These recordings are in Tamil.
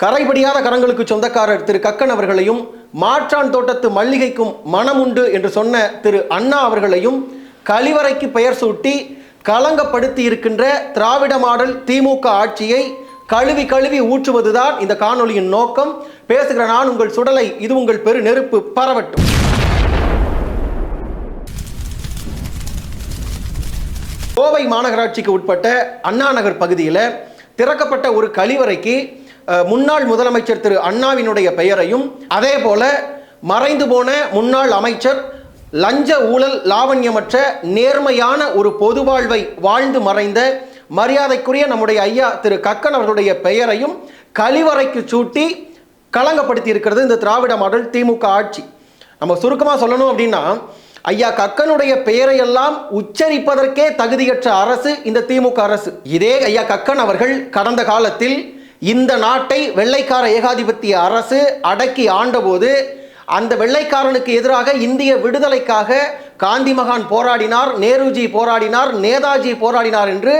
கரைபடியாத கரங்களுக்கு சொந்தக்காரர் திரு கக்கன் அவர்களையும் மாற்றான் தோட்டத்து மல்லிகைக்கும் மனமுண்டு என்று சொன்ன திரு அண்ணா அவர்களையும் கழிவறைக்கு பெயர் சூட்டி களங்கப்படுத்தி இருக்கின்ற திராவிட மாடல் திமுக ஆட்சியை கழுவி கழுவி ஊற்றுவதுதான் இந்த காணொளியின் நோக்கம். பேசுகிற நான் உங்கள் சுடலை இது உங்கள் பெரு நெருப்பு பரவட்டும். கோவை மாநகராட்சிக்கு உட்பட்ட அண்ணா நகர் பகுதியில் திறக்கப்பட்ட ஒரு கழிவறைக்கு முன்னாள் முதலமைச்சர் திரு அண்ணாவினுடைய பெயரையும் அதே போல மறைந்து போன முன்னாள் அமைச்சர் லஞ்ச ஊழல் லாவண்யமற்ற நேர்மையான ஒரு பொது வாழ்வை வாழ்ந்து மறைந்த மரியாதைக்குரிய நம்முடைய ஐயா திரு கக்கன் அவர்களுடைய பெயரையும் கழிவறைக்கு சூட்டி களங்கப்படுத்தி இருக்கிறது இந்த திராவிட மாடல் திமுக ஆட்சி. நம்ம சுருக்கமாக சொல்லணும் அப்படின்னா ஐயா கக்கனுடைய பெயரையெல்லாம் உச்சரிப்பதற்கே தகுதியற்ற அரசு இந்த திமுக அரசு. இதே ஐயா கக்கன் அவர்கள் கடந்த காலத்தில் இந்த நாட்டை வெள்ளைக்கார ஏகாதிபத்திய அரசு அடக்கி ஆண்டபோது அந்த வெள்ளைக்காரனுக்கு எதிராக இந்திய விடுதலைக்காக காந்தி மகான் போராடினார் நேருஜி போராடினார் நேதாஜி போராடினார் என்று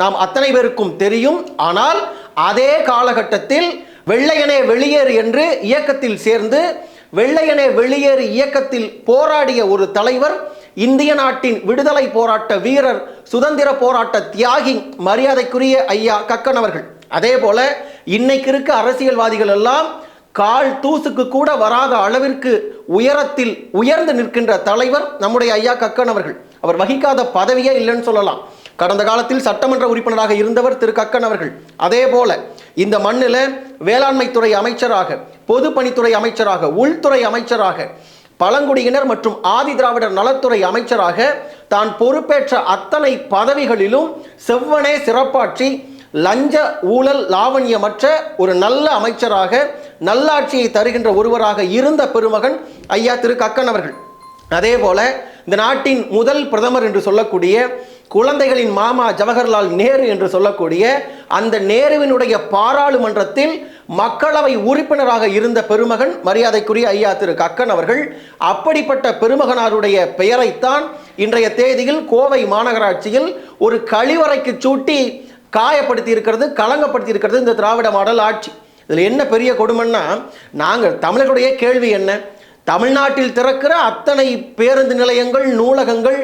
நாம் அத்தனை பேருக்கும் தெரியும். ஆனால் அதே காலகட்டத்தில் வெள்ளையனே வெளியேறு என்று இயக்கத்தில் சேர்ந்து வெள்ளையனே வெளியேறு இயக்கத்தில் போராடிய ஒரு தலைவர் இந்திய நாட்டின் விடுதலை போராட்ட வீரர் சுதந்திர போராட்ட தியாகி மரியாதைக்குரிய ஐயா கக்கன் அவர்கள். அதே போல இன்னைக்கு இருக்க அரசியல்வாதிகள் எல்லாம் கால் தூசுக்கு கூட வராத அளவிற்கு உயரத்தில் உயர்ந்து நிற்கின்ற தலைவர் நம்முடைய ஐயா கக்கன் அவர்கள். அவர் வகிக்காத பதவியே இல்லைன்னு சொல்லலாம். கடந்த காலத்தில் சட்டமன்ற உறுப்பினராக இருந்தவர் திரு கக்கன் அவர்கள். அதே போல இந்த மண்ணில் வேளாண்மைத்துறை அமைச்சராக பொதுப்பணித்துறை அமைச்சராக உள்துறை அமைச்சராக பழங்குடியினர் மற்றும் ஆதி திராவிடர் நலத்துறை அமைச்சராக தான் பொறுப்பேற்ற அத்தனை பதவிகளிலும் செவ்வனே சிறப்பாற்றி லஞ்ச ஊழல் லாவண்யமற்ற ஒரு நல்ல அமைச்சராக நல்லாட்சியை தருகின்ற ஒருவராக இருந்த பெருமகன் ஐயா திரு கக்கன் அவர்கள். அதே போல இந்த நாட்டின் முதல் பிரதமர் என்று சொல்லக்கூடிய குழந்தைகளின் மாமா ஜவஹர்லால் நேரு என்று சொல்லக்கூடிய அந்த நேருவினுடைய பாராளுமன்றத்தில் மக்களவை உறுப்பினராக இருந்த பெருமகன் மரியாதைக்குரிய ஐயா திரு கக்கன் அவர்கள் அப்படிப்பட்ட பெருமகனாருடைய பெயரைத்தான் இன்றைய தேதியில் கோவை மாநகராட்சியில் ஒரு கழிவறைக்கு சூட்டி காயப்படுத்தி இருக்கிறது களங்கப்படுத்தி இருக்கிறது இந்த திராவிட மாடல் ஆட்சி. இதில் என்ன பெரிய கொடுமைன்னா நாங்கள் தமிழர்களுடைய கேள்வி என்ன? தமிழ்நாட்டில் திறக்கிற அத்தனை பேருந்து நிலையங்கள் நூலகங்கள்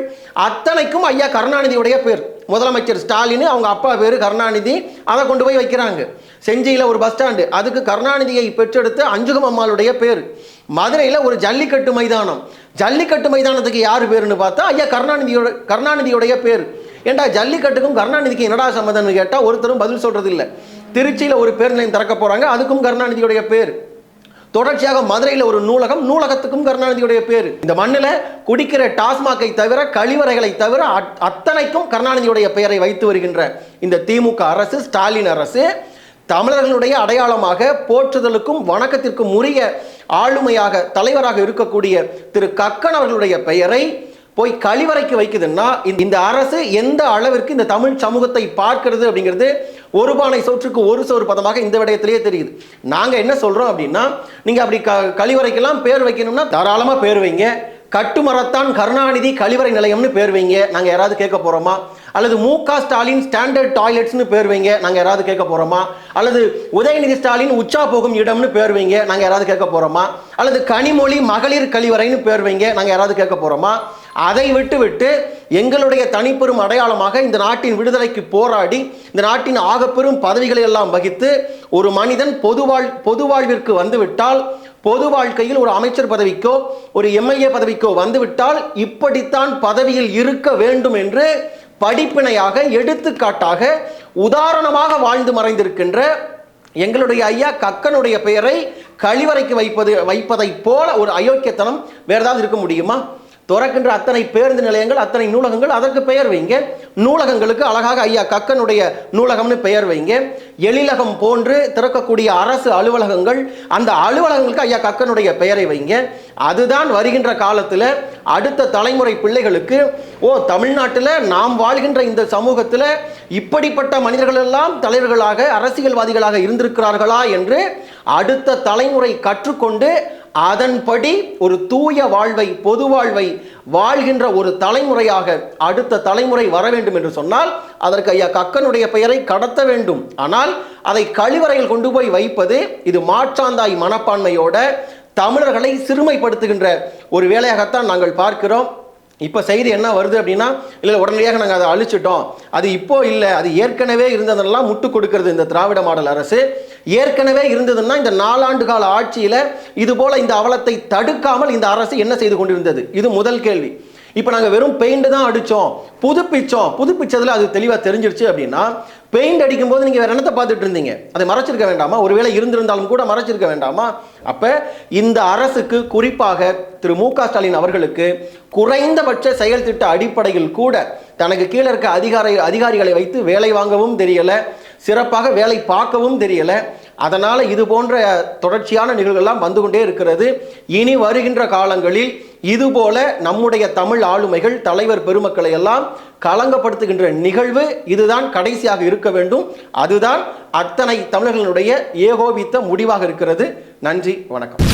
அத்தனைக்கும் ஐயா கருணாநிதியுடைய பேர். முதலமைச்சர் ஸ்டாலின் அவங்க அப்பா பேர் கருணாநிதி அதை கொண்டு போய் வைக்கிறாங்க. செஞ்சியில் ஒரு பஸ் ஸ்டாண்டு அதுக்கு கருணாநிதியை பெற்றெடுத்த அஞ்சுகம் அம்மாளுடைய பேர். மதுரையில் ஒரு ஜல்லிக்கட்டு மைதானம். ஜல்லிக்கட்டு மைதானத்துக்கு யார் பேருன்னு பார்த்தா ஐயா கருணாநிதியோட கருணாநிதியுடைய பேர். ஏண்டா ஜல்லிக்கட்டுக்கும் கருணாநிதிக்கு என்னடா சம்மதம்னு கேட்டால் ஒருத்தரும் பதில் சொல்கிறது இல்லை திருச்சியில் ஒரு பேர் நிலையம் திறக்க போகிறாங்க அதுக்கும் கருணாநிதியுடைய பேர். தொடர்ச்சியாக மதுரையில் ஒரு நூலகம் நூலகத்துக்கும் கருணாநிதியுடைய பேர். இந்த மண்ணில் குடிக்கிற டாஸ்மாகை தவிர கழிவறைகளை தவிர அத்- அத்தனைக்கும் கருணாநிதியுடைய பெயரை வைத்து வருகின்ற இந்த திமுக அரசு ஸ்டாலின் அரசு தமிழர்களுடைய அடையாளமாக போற்றுதலுக்கும் வணக்கத்திற்கும் உரிய ஆளுமையாக தலைவராக இருக்கக்கூடிய திரு கக்கன் அவர்களுடைய பெயரை போய் கழிவறைக்கு வைக்குதுன்னா இந்த- அரசு எந்த அளவிற்கு இந்த தமிழ் சமூகத்தை பார்க்கிறது அப்படிங்கிறது ஒரு பானை சோற்றுக்கு ஒரு சோறு பதமாக இந்த விடயத்திலேயே தெரியுது. நாங்கள் என்ன சொல்கிறோம் அப்படின்னா நீங்கள் அப்படி க கழிவறைக்கெல்லாம் பேர் வைக்கணும்னா தாராளமாக பேர் வைங்க. கட்டுமரத்தான் கருணாநிதி கழிவறை நிலையம்னு பேர் வைங்க. நாங்கள் யாராவது கேட்க போகிறோமா அல்லது மு க ஸ்டாலின் ஸ்டாண்டர்ட் டாய்லெட்ஸ்னு பேர் வைங்க. நாங்கள் யாராவது கேட்க போகிறோமா அல்லது உதயநிதி ஸ்டாலின் உச்சா போகும் இடம்னு பேர் வைங்க. நாங்கள் யாராவது கேட்க போகிறோமா அல்லது கனிமொழி மகளிர் கழிவறைன்னு பேர் வைங்க. நாங்கள் யாராவது கேட்க போகிறோமா அதை விட்டு விட்டு எங்களுடைய தனிப்பெரும் அடையாளமாக இந்த நாட்டின் விடுதலைக்கு போராடி இந்த நாட்டின் ஆகப்பெரும் பதவிகளை எல்லாம் வகித்து ஒரு மனிதன் பொதுவாழ் பொது வாழ்விற்கு வந்துவிட்டால் பொது வாழ்க்கையில் ஒரு அமைச்சர் பதவிக்கோ ஒரு எம்எல்ஏ பதவிக்கோ வந்துவிட்டால் இப்படித்தான் பதவியில் இருக்க வேண்டும் என்று படிப்பினையாக எடுத்துக்காட்டாக உதாரணமாக வாழ்ந்து மறைந்திருக்கின்ற எங்களுடைய ஐயா கக்கனுடைய பெயரை கழிவறைக்கு வைப்பது வைப்பதைப் போல ஒரு அயோக்கியத்தனம் வேறு ஏதாவது இருக்க முடியுமா? திறக்கின்ற அத்தனை பேருந்து நிலையங்கள் அத்தனை நூலகங்கள் அதற்கு பெயர் வைங்க. நூலகங்களுக்கு அழகாக ஐயா கக்கனுடைய நூலகம்னு பெயர் வைங்க. எழிலகம் போன்று திறக்கக்கூடிய அரசு அலுவலகங்கள் அந்த அலுவலகங்களுக்கு ஐயா கக்கனுடைய பெயரை வைங்க. அதுதான் வருகின்ற காலத்தில் அடுத்த தலைமுறை பிள்ளைகளுக்கு ஓ தமிழ்நாட்டில் நாம் வாழ்கின்ற இந்த சமூகத்தில் இப்படிப்பட்ட மனிதர்கள் எல்லாம் தலைவர்களாக அரசியல்வாதிகளாக இருந்திருக்கிறார்களா? என்று அடுத்த தலைமுறை கற்றுக்கொண்டு அதன்படி ஒரு தூய வாழ்வை பொது வாழ்வை வாழ்கின்ற ஒரு தலைமுறையாக அடுத்த தலைமுறை வர வேண்டும் என்று சொன்னால் அதற்கு ஐயா கக்கனுடைய பெயரை கடத்த வேண்டும். ஆனால் அதை கழிவறையில் கொண்டு போய் வைப்பது இது மாற்றாந்தாய் மனப்பான்மையோட தமிழர்களை சிறுமைப்படுத்துகின்ற ஒரு வேலையாகத்தான் நாங்கள் பார்க்கிறோம். இப்போ செய்தி என்ன வருது அப்படின்னா இல்லை உடனடியாக நாங்கள் அதை அழிச்சிட்டோம். அது இப்போ இல்லை அது ஏற்கனவே இருந்ததெல்லாம் முட்டு கொடுக்கறது இந்த திராவிட மாடல் அரசு. ஏற்கனவே இருந்ததுன்னா இந்த நாலாண்டு கால ஆட்சியில் இது போல இந்த அவலத்தை தடுக்காமல் இந்த அரசு என்ன செய்து கொண்டிருந்தது? இது முதல் கேள்வி. இப்போ நாங்கள் வெறும் பெயிண்ட் தான் அடித்தோம் புதுப்பிச்சோம். புதுப்பிச்சதில் அது தெளிவாக தெரிஞ்சிருச்சு அப்படின்னா பெயிண்ட் அடிக்கும்போது நீங்கள் வேறு என்னத்தை பார்த்துட்டு இருந்தீங்க? அதை மறைச்சிருக்க வேண்டாமா? ஒருவேளை இருந்திருந்தாலும் கூட மறைச்சிருக்க வேண்டாமா? அப்போ இந்த அரசுக்கு குறிப்பாக திரு மு க ஸ்டாலின் அவர்களுக்கு குறைந்தபட்ச செயல் திட்ட அடிப்படையில் கூட தனக்கு கீழே இருக்க அதிகாரி அதிகாரிகளை வைத்து வேலை வாங்கவும் தெரியலை சிறப்பாக வேலை பார்க்கவும் தெரியலை அதனால் இது போன்ற தொடர்ச்சியான நிகழ்வுகள்லாம் வந்து கொண்டே இருக்கிறது. இனி வருகின்ற காலங்களில் இதுபோல நம்முடைய தமிழ் ஆளுமைகள் தலைவர் பெருமக்களை எல்லாம் களங்கப்படுத்துகின்ற நிகழ்வு இதுதான் கடைசியாக இருக்க வேண்டும். அதுதான் அத்தனை தமிழர்களுடைய ஏகோபித்த முடிவாக இருக்கிறது. நன்றி வணக்கம்.